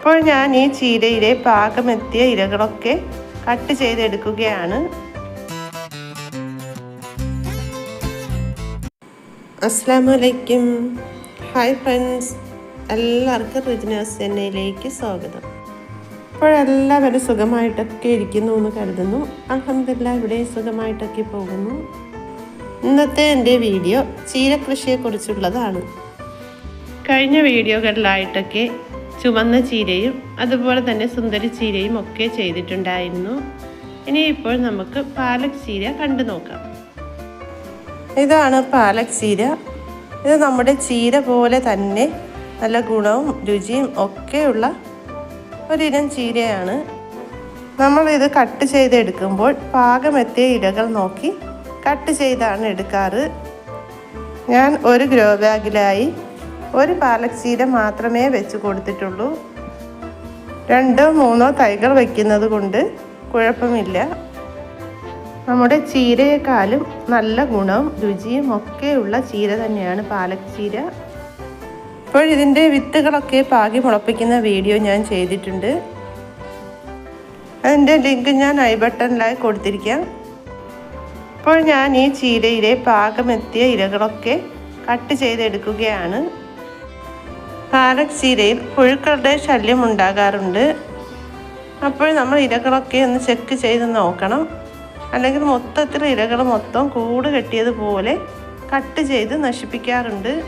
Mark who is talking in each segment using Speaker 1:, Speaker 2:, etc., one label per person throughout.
Speaker 1: ഇപ്പോൾ ഞാൻ ഈ ചീരയിലെ പാകമെത്തിയ ഇലകളൊക്കെ കട്ട് ചെയ്തെടുക്കുകയാണ്. അസ്സാമലൈക്കും ഹായ് ഫ്രണ്ട്സ്. എല്ലാവർക്കും റിജിനാസ് ചെന്നൈയിലേക്ക് സ്വാഗതം. ഇപ്പോഴെല്ലാവരും സുഖമായിട്ടൊക്കെ ഇരിക്കുന്നു എന്ന് കരുതുന്നു. അലഹമില്ല ഇവിടെ സുഖമായിട്ടൊക്കെ പോകുന്നു. ഇന്നത്തെ എന്റെ വീഡിയോ ചീരകൃഷിയെക്കുറിച്ചുള്ളതാണ്. കഴിഞ്ഞ വീഡിയോകളിലായിട്ടൊക്കെ ചുവന്ന ചീരയും അതുപോലെ തന്നെ സുന്ദരി ചീരയും ഒക്കെ ചെയ്തിട്ടുണ്ടായിരുന്നു. ഇനി ഇപ്പോൾ നമുക്ക് പാലക് ചീര കണ്ടു നോക്കാം. ഇതാണ് പാലക് ചീര. ഇത് നമ്മുടെ ചീര പോലെ തന്നെ നല്ല ഗുണവും രുചിയും ഒക്കെയുള്ള ഒരിനം ചീരയാണ്. നമ്മളിത് കട്ട് ചെയ്തെടുക്കുമ്പോൾ പാകമെത്തിയ ഇലകൾ നോക്കി കട്ട് ചെയ്താണ് എടുക്കാറ്. ഞാൻ ഒരു ഗ്രോ ബാഗിലായി ഒരു പാലക് ചീര മാത്രമേ വെച്ച് കൊടുത്തിട്ടുള്ളൂ. രണ്ടോ മൂന്നോ തൈകൾ വയ്ക്കുന്നത് കൊണ്ട് കുഴപ്പമില്ല. നമ്മുടെ ചീരയെക്കാളും നല്ല ഗുണവും രുചിയും ഒക്കെയുള്ള ചീര തന്നെയാണ് പാലക് ചീര. ഇപ്പോൾ ഇതിന്റെ വിത്തുകളൊക്കെ പാകി മുളപ്പിക്കുന്ന വീഡിയോ ഞാൻ ചെയ്തിട്ടുണ്ട്. അതിന്റെ ലിങ്ക് ഞാൻ ഐ ബട്ടണിലായി കൊടുത്തിരിക്കാം. ഇപ്പോൾ ഞാൻ ഈ ചീരയിലെ പാകമെത്തിയ ഇലകളൊക്കെ കട്ട് ചെയ്തെടുക്കുകയാണ്. പാലക് ചീരയിൽ പുഴുക്കളുടെ ശല്യം ഉണ്ടാകാറുണ്ട് അപ്പോൾ നമ്മൾ ഇരകളൊക്കെ ഒന്ന് ചെക്ക് ചെയ്ത് നോക്കണം. അല്ലെങ്കിൽ മൊത്തത്തിൽ ഇലകൾ മൊത്തം കൂട് കെട്ടിയതുപോലെ കട്ട് ചെയ്ത് നശിപ്പിക്കാറുണ്ട്.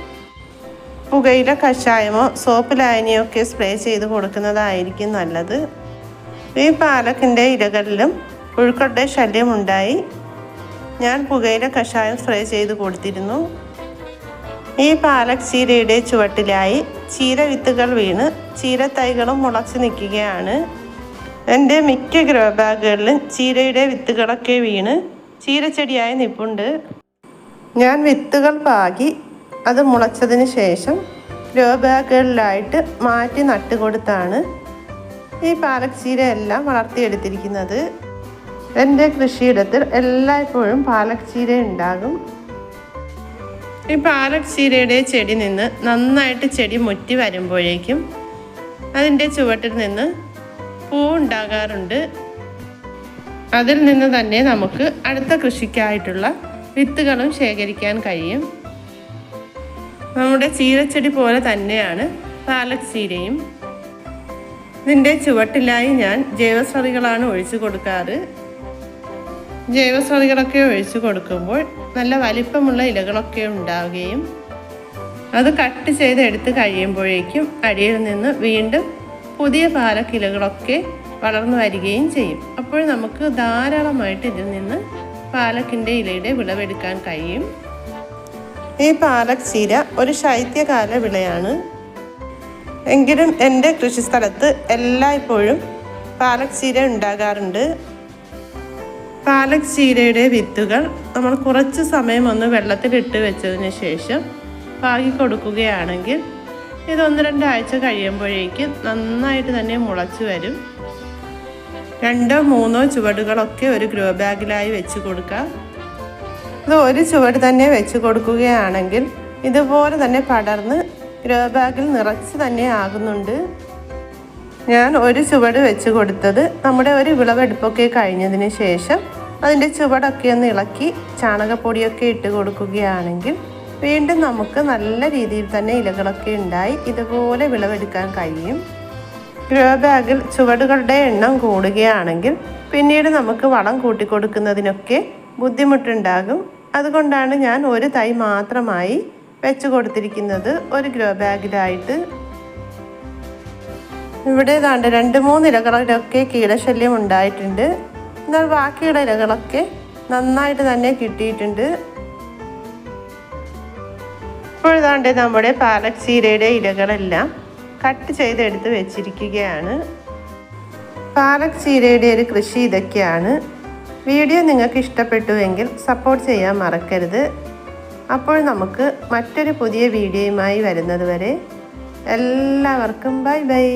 Speaker 1: പുകയില കഷായമോ സോപ്പ് ലായനിയോ ഒക്കെ സ്പ്രേ ചെയ്ത് കൊടുക്കുന്നതായിരിക്കും നല്ലത്. ഈ പാലക്കിന്റെ ഇലകളിലും പുഴുക്കളുടെ ശല്യമുണ്ടായി. ഞാൻ പുകയില കഷായം സ്പ്രേ ചെയ്ത് കൊടുത്തിരുന്നു. ഈ പാലക് ചുവട്ടിലായി ചീര വിത്തുകൾ വീണ് ചീര തൈകളും മുളച്ച് നിൽക്കുകയാണ്. എന്റെ മിക്ക ഗ്രോ ബാഗുകളിലും ചീരയുടെ വിത്തുകളൊക്കെ വീണ് ചീരച്ചെടിയായി നിൽപ്പുണ്ട്. ഞാൻ വിത്തുകൾ പാകി അത് മുളച്ചതിന് ശേഷം ഗ്രോ ബാഗുകളിലായിട്ട് മാറ്റി നട്ടുകൊടുത്താണ് ഈ പാലക് ചീരയെല്ലാം വളർത്തിയെടുത്തിരിക്കുന്നത്. എന്റെ കൃഷിയിടത്തിൽ എല്ലായ്പ്പോഴും പാലക് ചീര ഉണ്ടാകും. ഈ പാലക് ചീരയുടെ ചെടി നിന്ന് നന്നായിട്ട് ചെടി മുറ്റി വരുമ്പോഴേക്കും അതിന്റെ ചുവട്ടിൽ നിന്ന് പൂ ഉണ്ടാകാറുണ്ട്. അതിൽ നിന്ന് തന്നെ നമുക്ക് അടുത്ത കൃഷിക്കായിട്ടുള്ള വിത്തുകളും ശേഖരിക്കാൻ കഴിയും. നമ്മുടെ ചീരച്ചെടി പോലെ തന്നെയാണ് പാലക് ചീരയും. ഇതിന്റെ ചുവട്ടിലായി ഞാൻ ജൈവസറികളാണ് ഒഴിച്ചു കൊടുക്കാറ്. ജൈവസ്രതികളൊക്കെ ഒഴിച്ചു കൊടുക്കുമ്പോൾ നല്ല വലിപ്പമുള്ള ഇലകളൊക്കെ ഉണ്ടാവുകയും അത് കട്ട് ചെയ്ത് എടുത്ത് കഴിയുമ്പോഴേക്കും അടിയിൽ നിന്ന് വീണ്ടും പുതിയ പാലക്കിലകളൊക്കെ വളർന്നു വരികയും ചെയ്യും. അപ്പോൾ നമുക്ക് ധാരാളമായിട്ട് ഇതിൽ നിന്ന് പാലക്കിന്റെ ഇലയുടെ വിളവെടുക്കാൻ കഴിയും. ഈ പാലക് ചീര ഒരു ശൈത്യകാല വിളയാണ്. എങ്കിലും എന്റെ കൃഷിസ്ഥലത്ത് എല്ലായ്പ്പോഴും പാലക് ചീര ഉണ്ടാകാറുണ്ട്. പാലക് ചീരയുടെ വിത്തുകൾ നമ്മൾ കുറച്ച് സമയം ഒന്ന് വെള്ളത്തിലിട്ട് വെച്ചതിന് ശേഷം പാകി കൊടുക്കുകയാണെങ്കിൽ ഇത് ഒന്ന് രണ്ടാഴ്ച കഴിയുമ്പോഴേക്കും നന്നായിട്ട് തന്നെ മുളച്ചു വരും. രണ്ടോ മൂന്നോ ചുവടുകളൊക്കെ ഒരു ഗ്രോ ബാഗിലായി വെച്ച് കൊടുക്കാം ഇത് ഒരു ചുവട് തന്നെ വെച്ച് കൊടുക്കുകയാണെങ്കിൽ ഇതുപോലെ തന്നെ പടർന്ന് ഗ്രോ ബാഗിൽ നിറച്ച് തന്നെ ആകുന്നുണ്ട്. ഞാൻ ഒരു ചുവട് വെച്ച് കൊടുത്തത് നമ്മുടെ ഒരു വിളവെടുപ്പൊക്കെ കഴിഞ്ഞതിന് ശേഷം അതിന്റെ ചുവടൊക്കെ ഒന്ന് ഇളക്കി ചാണകപ്പൊടിയൊക്കെ ഇട്ട് കൊടുക്കുകയാണെങ്കിൽ വീണ്ടും നമുക്ക് നല്ല രീതിയിൽ തന്നെ ഇലകളൊക്കെ ഉണ്ടായി ഇതുപോലെ വിളവെടുക്കാൻ കഴിയും. ഗ്രോ ബാഗിൽ ചുവടുകളുടെ എണ്ണം കൂടുകയാണെങ്കിൽ പിന്നീട് നമുക്ക് വളം കൂട്ടിക്കൊടുക്കുന്നതിനൊക്കെ ബുദ്ധിമുട്ടുണ്ടാകും. അതുകൊണ്ടാണ് ഞാൻ ഒരു തൈ മാത്രമായി വെച്ച് കൊടുത്തിരിക്കുന്നത് ഒരു ഗ്രോ ബാഗിലായിട്ട്. ഇവിടെ ഏതാണ്ട് രണ്ട് മൂന്ന് ഇലകളിലൊക്കെ കീടശല്യം ഉണ്ടായിട്ടുണ്ട് എന്നാൽ ബാക്കിയുള്ള ഇലകളൊക്കെ നന്നായിട്ട് തന്നെ കിട്ടിയിട്ടുണ്ട്. ഇപ്പോഴതാണ്ട് നമ്മുടെ പാലക് ചീരയുടെ ഇലകളെല്ലാം കട്ട് ചെയ്തെടുത്ത് വെച്ചിരിക്കുകയാണ്. പാലക് ചീരയുടെ ഒരു കൃഷി ഇതൊക്കെയാണ്. വീഡിയോ നിങ്ങൾക്ക് ഇഷ്ടപ്പെട്ടുവെങ്കിൽ സപ്പോർട്ട് ചെയ്യാൻ മറക്കരുത്. അപ്പോൾ നമുക്ക് മറ്റൊരു പുതിയ വീഡിയോയുമായി വരുന്നത് വരെ എല്ലാവർക്കും ബൈ ബൈ.